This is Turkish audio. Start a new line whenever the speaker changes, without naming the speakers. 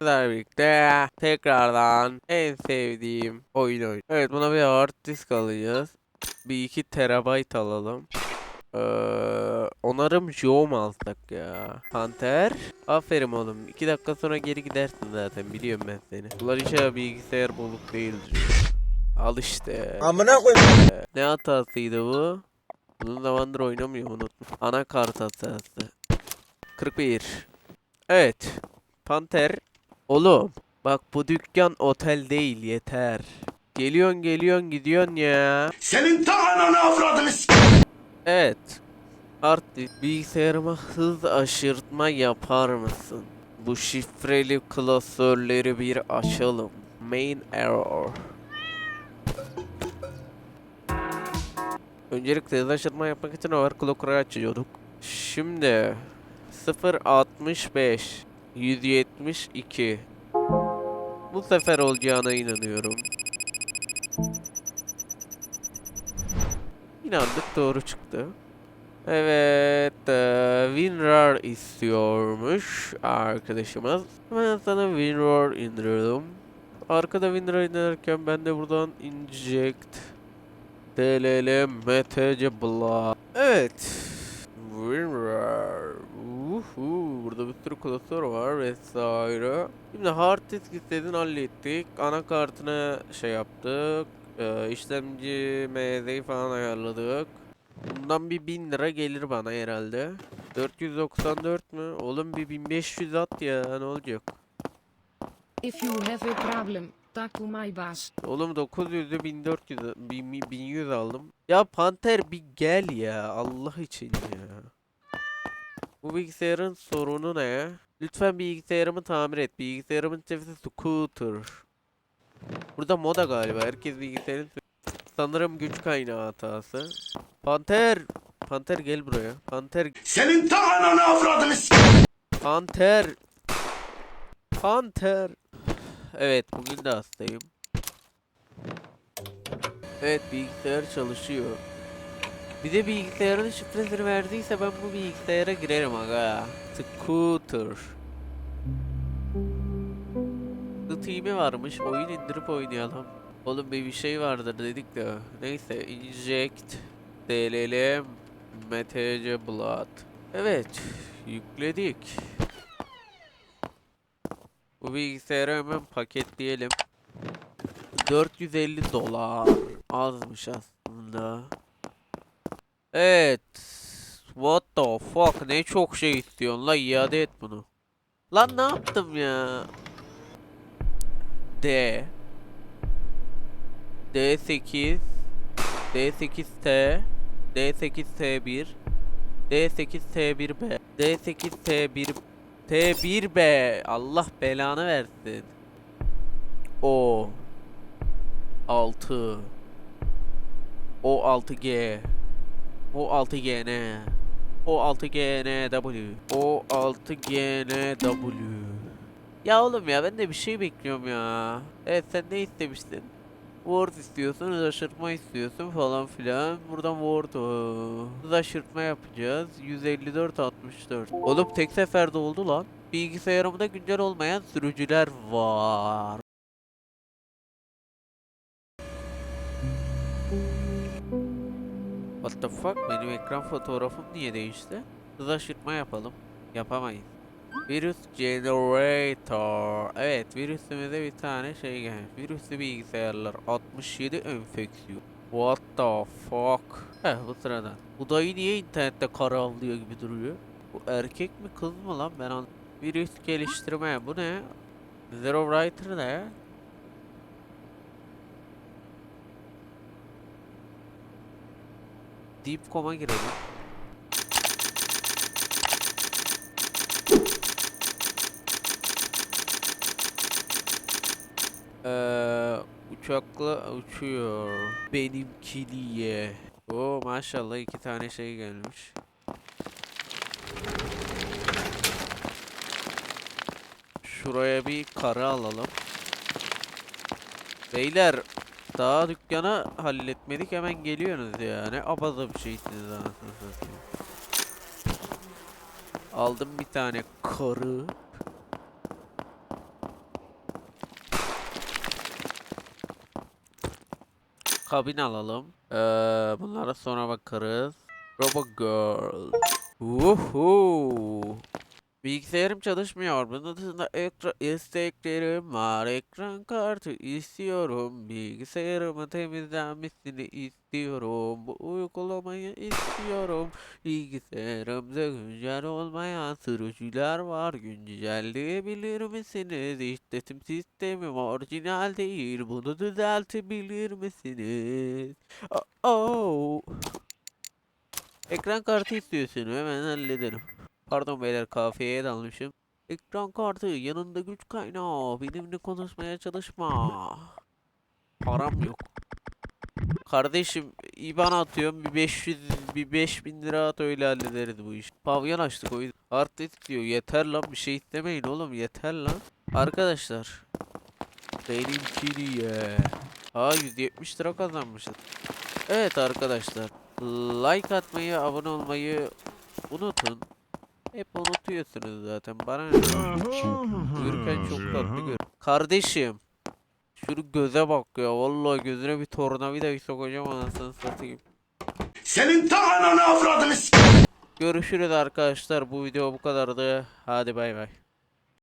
Sizlerle birlikte tekrardan en sevdiğim oyun oyun. Evet buna bir hard disk alacağız. Bir 2 terabayt alalım. Ee, onarım Joe mu alsak ya? Panter. Aferin oğlum. 2 dakika sonra geri gidersin zaten biliyorum ben seni. Bunlar inşallah bilgisayar bozuk değildir. Al işte.
Amına koyayım.
Ne hatasıydı bu? Uzun zamandır oynamıyorum unuttum. Anakart hatası. 41. Evet. Panter. Oğlum. Bak bu dükkan otel değil yeter. Geliyorsun geliyorsun gidiyorsun ya.
Senin ta ananı avradını
Evet. Artık bilgisayarıma hız aşırtma yapar mısın? Bu şifreli klasörleri bir açalım. Main error. Öncelikle hız aşırtma yapmak için overclocker'ı açıyorduk. Şimdi 0.65 172 Bu sefer olacağına inanıyorum. İnandık doğru çıktı. Evet, eee, WinRAR istiyormuş arkadaşımız. Ben sana WinRAR indirdim. Arkada WinRAR indirirken ben de buradan inject DLL MTC bla. Evet. WinRAR. Burada bir sürü klasör var vesaire. Şimdi hard disk istedin hallettik. Anakartını şey yaptık. Ee, işlemci MZ'yi falan ayarladık. Bundan bir 1000 lira gelir bana herhalde. 494 mü? Oğlum bir 1500 at ya ne olacak?
If you have a problem, talk to my boss.
Oğlum 900'ü 1400 bin- 1100 aldım. Ya Panter bir gel ya Allah için ya. Bu bilgisayarın sorunu ne? Lütfen bilgisayarımı tamir et. Bilgisayarımın sesi scooter. Burada moda galiba. Herkes bilgisayarın sanırım güç kaynağı hatası. Panter Panter gel buraya. Panter
Senin ta ananı avradını
Panter. Panter. Evet bugün de hastayım. Evet bilgisayar çalışıyor. Bir de bilgisayarın şifresini verdiyse ben bu bilgisayara girerim aga. Scooter. Steam'i varmış. Oyun indirip oynayalım. Oğlum bir bir şey vardır dedik de. Neyse inject dll mtc blood. Evet yükledik. Bu bilgisayarı hemen paketleyelim. 450 dolar. Azmış aslında. Evet. What the fuck? Ne çok şey istiyorsun la iade et bunu. Lan ne yaptım ya? D D8 D8T D8T1 D8T1B D8T1 T1B Allah belanı versin. O 6 O6G o6GN O6GNW O6GNW Ya oğlum ya ben de bir şey bekliyorum ya. Evet sen ne istemiştin? Word istiyorsun, uzaşırtma istiyorsun falan filan. Buradan Word uzaşırtma yapacağız. 154 64. Oğlum tek seferde oldu lan. Bilgisayarımda güncel olmayan sürücüler var. What the fuck? Benim ekran fotoğrafım niye değişti? Hız aşırtma yapalım. Yapamayız. Virüs Generator. Evet virüsümüze bir tane şey gelmiş. Virüslü bilgisayarlar 67 enfeksiyon. What the fuck? Heh bu sıradan. Bu dayı niye internette kara avlıyor gibi duruyor? Bu erkek mi kız mı lan ben an Virüs geliştirme bu ne? Zero Writer ne? Deepcom'a girelim. Ee, uçakla uçuyor. Benimkiliye. Oo maşallah iki tane şey gelmiş. Şuraya bir karı alalım. Beyler daha dükkanı halletmedik hemen geliyorsunuz ya. Ne abaza bir şeysiniz anasını satayım. Aldım bir tane karı. Kabin alalım. Ee, bunlara sonra bakarız. Robo Girl. Woohoo. Bilgisayarım çalışmıyor. Bunun dışında ekran isteklerim var. Ekran kartı istiyorum. Bilgisayarımın temizlenmesini istiyorum. Bu uygulamayı istiyorum. Bilgisayarımda güncel olmayan sürücüler var. Güncelleyebilir misiniz? İşletim sistemim orijinal değil. Bunu düzeltebilir misiniz? Oh. Ekran kartı istiyorsun. Hemen hallederim. Pardon beyler kafeye dalmışım. Ekran kartı yanında güç kaynağı. Benimle konuşmaya çalışma. Param yok. Kardeşim IBAN atıyorum bir 500 bir 5000 lira at öyle hallederiz bu iş. Pavyon açtık o yüzden. Hard disk diyor yeter lan bir şey istemeyin oğlum yeter lan. Arkadaşlar. Benimkini ye. Aa 170 lira kazanmışız. Evet arkadaşlar. Like atmayı, abone olmayı unutun. Hep unutuyorsunuz zaten. Bana ne? Görürken çok tatlı gör. Kardeşim. Şunu göze bak ya. Vallahi gözüne bir tornavida sokacağım anasını satayım.
Senin ta ananı avradını.
Görüşürüz arkadaşlar. Bu video bu kadardı. Hadi bay bay.